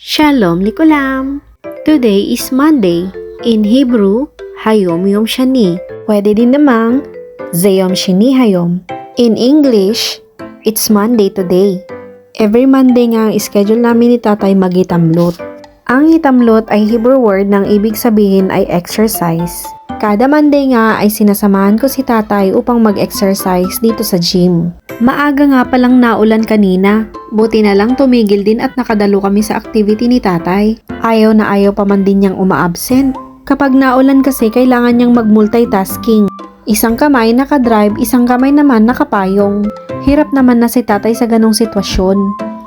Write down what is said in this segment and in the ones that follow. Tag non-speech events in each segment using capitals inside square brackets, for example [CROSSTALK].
Shalom Likulam! Today is Monday. In Hebrew, Hayom Yom Shani. Pwede din namang Zayom Shini Hayom. In English, it's Monday today. Every Monday nga ang schedule namin ni tatay magitamlot. Ang itamlot ay Hebrew word ng ibig sabihin ay exercise. Kada Monday nga ay sinasamahan ko si tatay upang mag-exercise dito sa gym. Maaga nga palang naulan kanina. Buti na lang tumigil din at nakadalo kami sa activity ni tatay. Ayaw na ayaw pa man din niyang uma-absent. Kapag naulan kasi kailangan niyang mag-multitasking. Isang kamay nakadrive, isang kamay naman nakapayong. Hirap naman na si tatay sa ganong sitwasyon.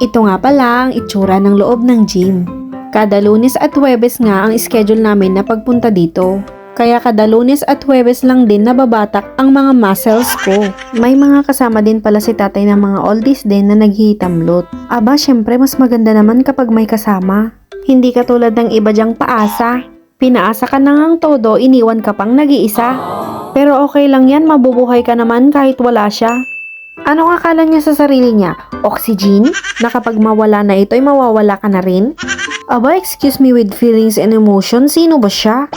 Ito nga pala ang itsura ng loob ng gym. Kada lunes at huwebes nga ang schedule namin na pagpunta dito. Kaya kada lunes at huwebes lang din nababatak ang mga muscles ko. May mga kasama din pala si tatay ng mga oldies din na naghihitamlot. Aba, syempre mas maganda naman kapag may kasama. Hindi katulad ng iba dyang paasa. Pinaasa ka na ngang todo, iniwan ka pang nag-iisa. Pero okay lang yan, mabubuhay ka naman kahit wala siya. Anong akala niya sa sarili niya? Oxygen? Na kapag mawala na ito ay mawawala ka na rin? Aba, excuse me with feelings and emotions, sino ba siya?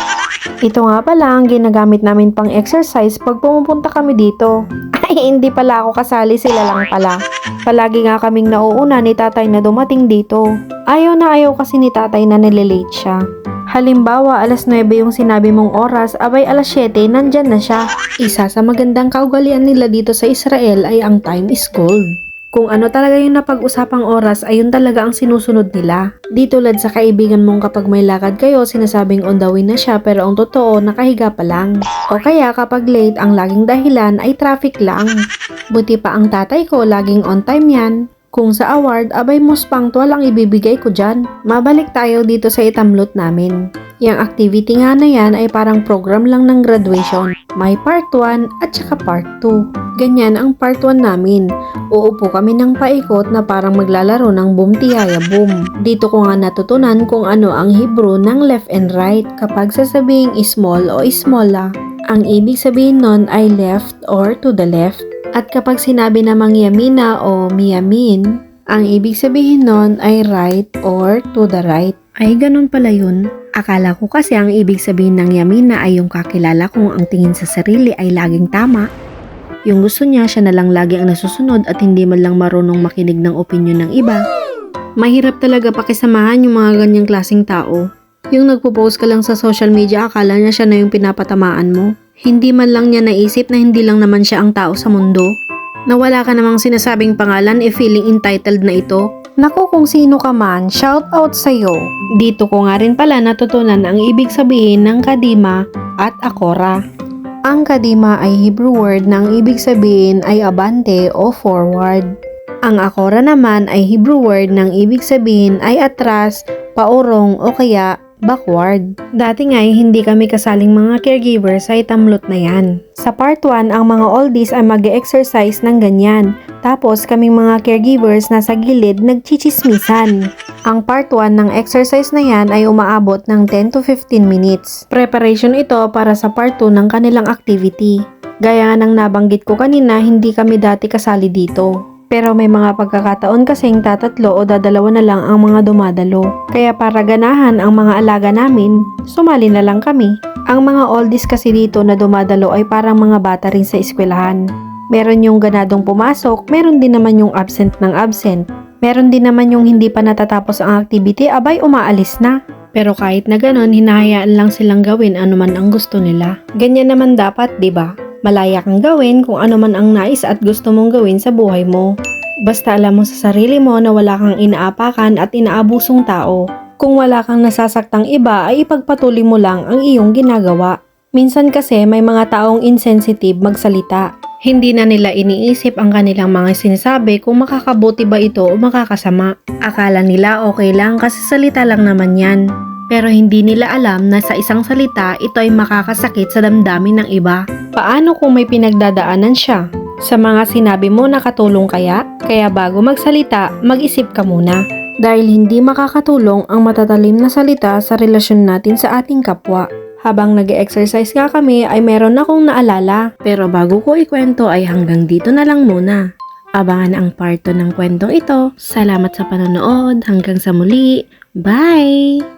Ito nga pala ang ginagamit namin pang exercise pag pumupunta kami dito. [LAUGHS] Ay, hindi pala ako kasali, sila lang pala. Palagi nga kaming nauuna ni tatay na dumating dito. Ayaw na ayaw kasi ni tatay na nililate siya. Halimbawa, alas 9 yung sinabi mong oras, abay alas 7, nandyan na siya. Isa sa magandang kaugalian nila dito sa Israel ay ang time is gold. Kung ano talaga yung napag-usapang oras, ayun talaga ang sinusunod nila. Di tulad sa kaibigan mong kapag may lakad kayo, sinasabing on the way na siya pero ang totoo, nakahiga pa lang. O kaya kapag late, ang laging dahilan ay traffic lang. Buti pa ang tatay ko, laging on time yan. Kung sa award, abay most punctual ang ibibigay ko dyan. Mabalik tayo dito sa itamlot namin. Yang activity nga na yan ay parang program lang ng graduation. May part 1 at saka part 2. Ganyan ang part 1 namin. Uupo kami ng paikot na parang maglalaro ng boom tiyaya boom. Dito ko nga natutunan kung ano ang Hebrew ng left and right kapag sasabing small o smola. Ang ibig sabihin nun ay left or to the left. At kapag sinabi namang yamina o miyamin, ang ibig sabihin nun ay right or to the right. Ay, ganun pala yun. Akala ko kasi ang ibig sabihin ng yamina ay yung kakilala kung ang tingin sa sarili ay laging tama. Yung gusto niya, siya na lang lagi ang nasusunod at hindi man lang marunong makinig ng opinion ng iba. Mahirap talaga pakisamahan yung mga ganyang klaseng tao. Yung nagpo-post ka lang sa social media, akala niya siya na yung pinapatamaan mo. Hindi man lang niya naisip na hindi lang naman siya ang tao sa mundo. Na wala ka namang sinasabing pangalan e feeling entitled na ito. Naku kung sino ka man, shout out sa'yo. Dito ko nga rin pala natutunan ang ibig sabihin ng kadima at akora. Ang kadima ay Hebrew word ng ibig sabihin ay abante o forward. Ang akora naman ay Hebrew word ng ibig sabihin ay atras, paurong o kaya backward. Dati nga ay hindi kami kasaling mga caregiver sa itamlot na yan. Sa part 1, ang mga oldies ay mag exercise ng ganyan. Tapos kaming mga caregivers nasa gilid nagchichismisan. Ang part 1 ng exercise na yan ay umaabot ng 10 to 15 minutes. Preparation ito para sa part 2 ng kanilang activity. Gaya ng nabanggit ko kanina, hindi kami dati kasali dito. Pero may mga pagkakataon kasing tatatlo o dadalawa na lang ang mga dumadalo. Kaya para ganahan ang mga alaga namin, sumali na lang kami. Ang mga oldies kasi dito na dumadalo ay parang mga bata rin sa eskwelahan. Meron yung ganadong pumasok, meron din naman yung absent ng absent. Meron din naman yung hindi pa natatapos ang activity, abay umaalis na. Pero kahit na ganun, hinahayaan lang silang gawin anuman ang gusto nila. Ganyan naman dapat, di ba? Malaya kang gawin kung ano man ang nais at gusto mong gawin sa buhay mo. Basta alam mo sa sarili mo na wala kang inaapakan at inaabusong tao. Kung wala kang nasasaktang iba ay ipagpatuloy mo lang ang iyong ginagawa. Minsan kasi may mga taong insensitive magsalita. Hindi na nila iniisip ang kanilang mga sinasabi kung makakabuti ba ito o makakasama. Akala nila okay lang kasi salita lang naman yan. Pero hindi nila alam na sa isang salita ito ay makakasakit sa damdamin ng iba. Paano kung may pinagdadaanan siya? Sa mga sinabi mo nakatulong kaya? Kaya bago magsalita, mag-isip ka muna. Dahil hindi makakatulong ang matatalim na salita sa relasyon natin sa ating kapwa. Habang nag exercise nga kami ay meron akong naalala. Pero bago ko ikwento ay hanggang dito na lang muna. Abangan ang part 2 ng kwentong ito. Salamat sa panonood. Hanggang sa muli. Bye!